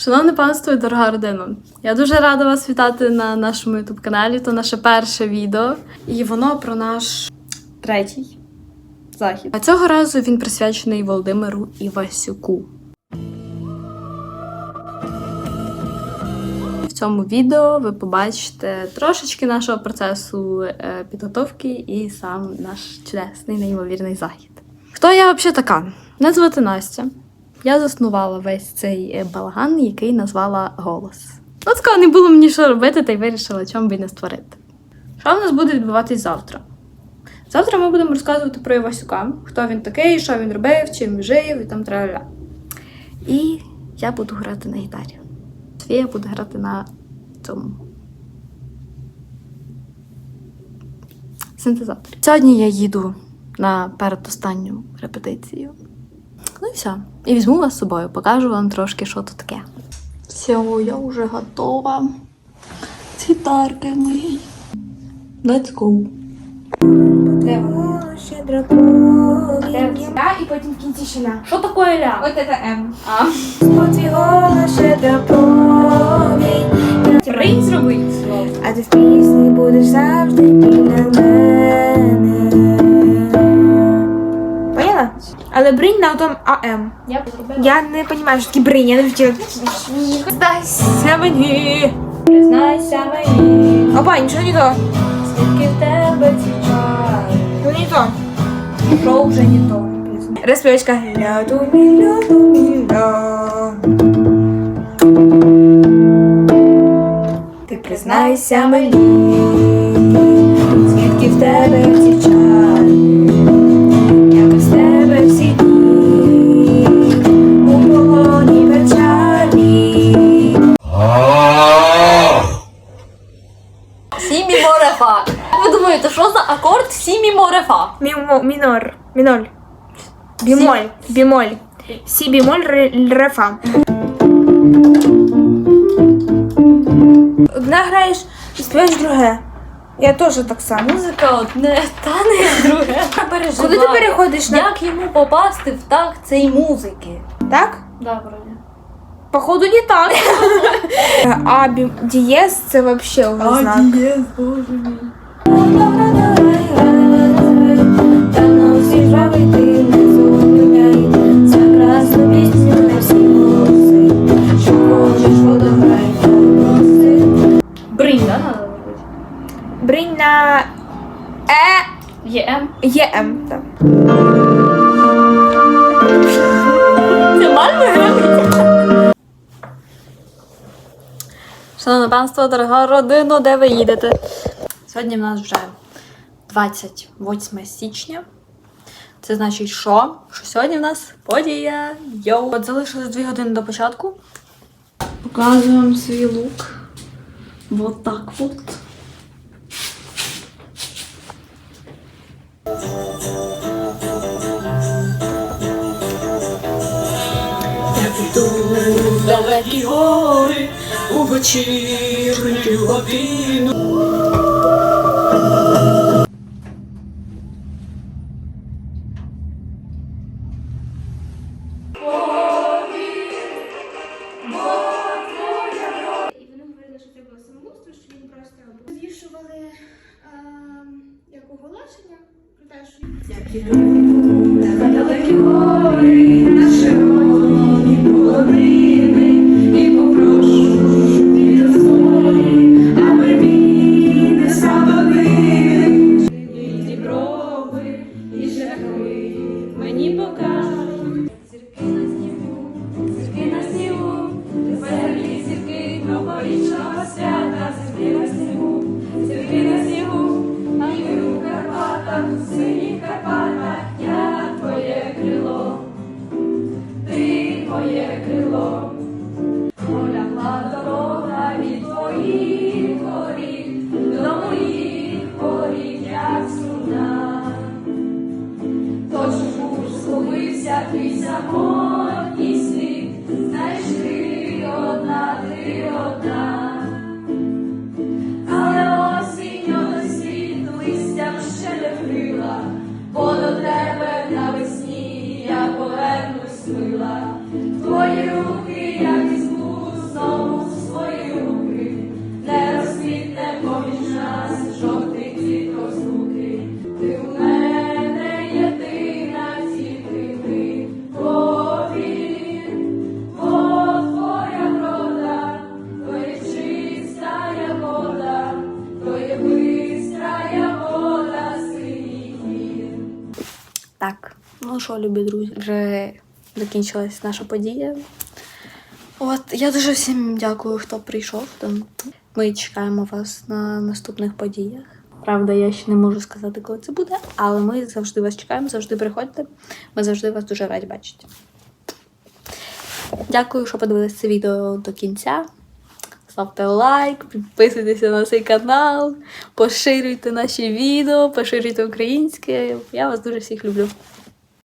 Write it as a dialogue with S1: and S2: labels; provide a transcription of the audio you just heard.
S1: Шановне панство і дорога родина, я дуже рада вас вітати на нашому youtube каналі. То наше перше відео, і воно про наш третій захід. А цього разу він присвячений Володимиру Івасюку. В цьому відео ви побачите трошечки нашого процесу е, підготовки і сам наш чудесний, неймовірний захід. Хто я взагалі така? Мене звати Настя. Я заснувала весь цей е, балаган, який назвала голос. Ну, такого не було мені що робити, та й вирішила, чому би не створити. Що в нас буде відбуватись завтра? Завтра ми будемо розказувати про Івасюка, хто він такий, що він робив, чим жив і там траля. І я буду грати на гітарі. Софія буде грати на цьому. Синтезаторі. Сьогодні я їду на передостанню репетицію. Ну і все. І візьму вас з собою, покажу вам трошки, що тут таке. Все, я вже готова. З гітаркою моєю. Let's go.
S2: Я і потім в кінці ще ля.
S1: Що таке ля?
S2: От це М.
S1: А,
S2: голос щедра промінь.
S1: ринь зробить слово.
S2: А ти в пісні будеш завжди біля мене. Але бринь на том АМ.
S1: Я.
S2: Я не розумію, що таке бринь, я не вчила. Здайся мені.
S1: Признайся мені,
S2: Опа, нічого не то.
S1: скільки в тебе чар.
S2: Ну не то.
S1: Що вже не то.
S2: Розпівочка. Ля ту мі, ля ту мі, ля. Ти признайся мені,
S1: думаєте, що за акорд сі міморе фа?
S2: Мімо, мінор, міноль, бімоль, бімоль, сі бімоль, ре, ре, фа. Одне граєш і співаєш друге. Я теж так само.
S1: Музика одне, та не друге.
S2: Куди ти переходиш на
S1: Як йому попасти в такт цієї музики?
S2: так?
S1: Да, вроді.
S2: Походу не так. А бі- дієз це вообще уже знак.
S1: боже мій. ЄМ.
S2: ЄМ. так.
S1: Це Мальми? Шановне панство, дорога родина, де ви їдете? Сьогодні в нас вже 28 січня. Це значить, що? Що сьогодні в нас подія. Йоу. От залишилось 2 години до початку. Показую вам свій лук. Вот так от.
S3: Розвішували ем, як оголошення про те,
S4: Далекі гори, на червоні полонини,
S1: Ну що, любі друзі, вже закінчилась наша подія. От, я дуже всім дякую, хто прийшов. Там. Ми чекаємо вас на наступних подіях. Правда, я ще не можу сказати, коли це буде, але ми завжди вас чекаємо, завжди приходьте. Ми завжди вас дуже раді бачити. Дякую, що подивилися це відео до кінця. Ставте лайк, підписуйтеся на цей канал, поширюйте наші відео, поширюйте українське. Я вас дуже всіх люблю.